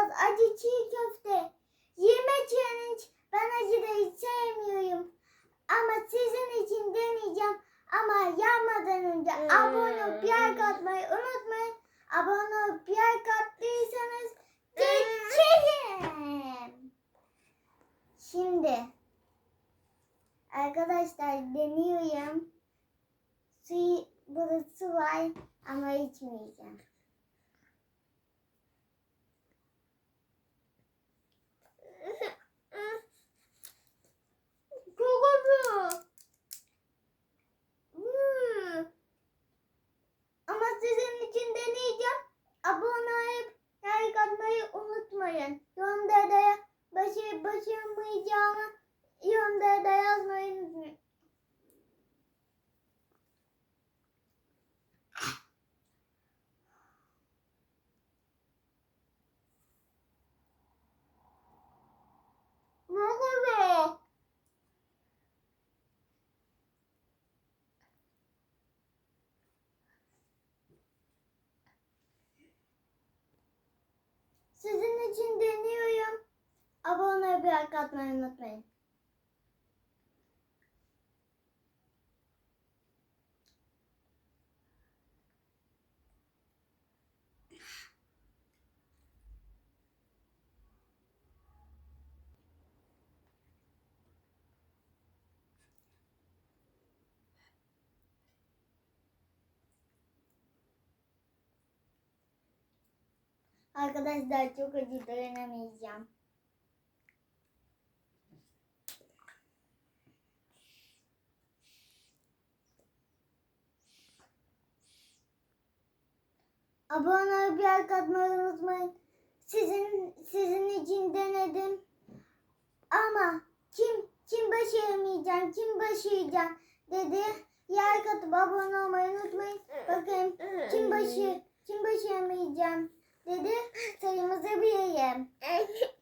yapacağız. Acı çiğ köfte. 20 challenge. Ben acı da hiç sevmiyorum. Ama sizin için deneyeceğim. Ama yanmadan önce hmm. abone olup like atmayı unutmayın. Abone olup like attıysanız geçelim. Hmm. Şimdi arkadaşlar deniyorum. Suyu burası var ama içmeyeceğim. Yorumda da yazmayı unutmayın. Ne kadar? Sizin için deniyorum. Abone olup like atmayı unutmayın. Arkadaşlar çok acı dayanamayacağım. Abone olup like atmayı unutmayın. Sizin sizin için denedim. Ama kim kim başaramayacağım, kim başaracağım dedi. Like atıp abone olmayı unutmayın. Bakın kim başı kim başaramayacağım dedi. Sayımızı bilelim.